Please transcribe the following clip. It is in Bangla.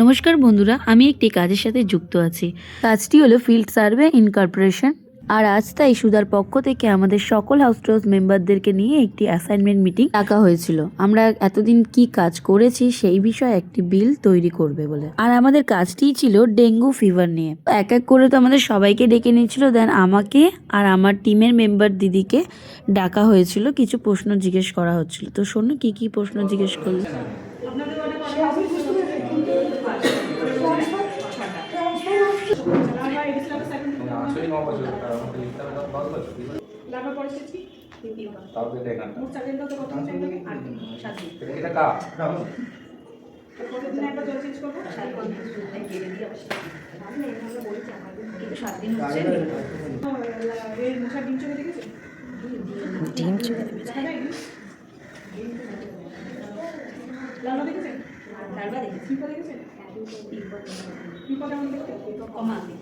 নমস্কার বন্ধুরা, আমি একটি কাজের সাথে যুক্ত আছি। কাজটি হলো ফিল্ড সার্ভে ইনকর্পোরেশন আর আজ তাই সুধার পক্ষ থেকে আমাদের সকল হাউস ট্রাস্ট মেম্বারদেরকে নিয়ে একটি অ্যাসাইনমেন্ট মিটিং ডাকা হয়েছিল। আমরা এতদিন কি কাজ করেছি সেই বিষয়ে একটি বিল তৈরি করবে বলে। আর আমাদের কাজটিই ছিল ডেঙ্গু ফিভার নিয়ে। এক এক করে তো আমাদের সবাইকে ডেকে নিয়েছিল দেন আমাকে আর আমার টিমের মেম্বার দিদিকে ডাকা হয়েছিল, কিছু প্রশ্ন জিজ্ঞেস করা হচ্ছিল। তো শোনো, কি কি প্রশ্ন জিজ্ঞেস করল? ডিম চলে লার্ভা দেখেছেন পিঁপড়া দেখেছেন Command.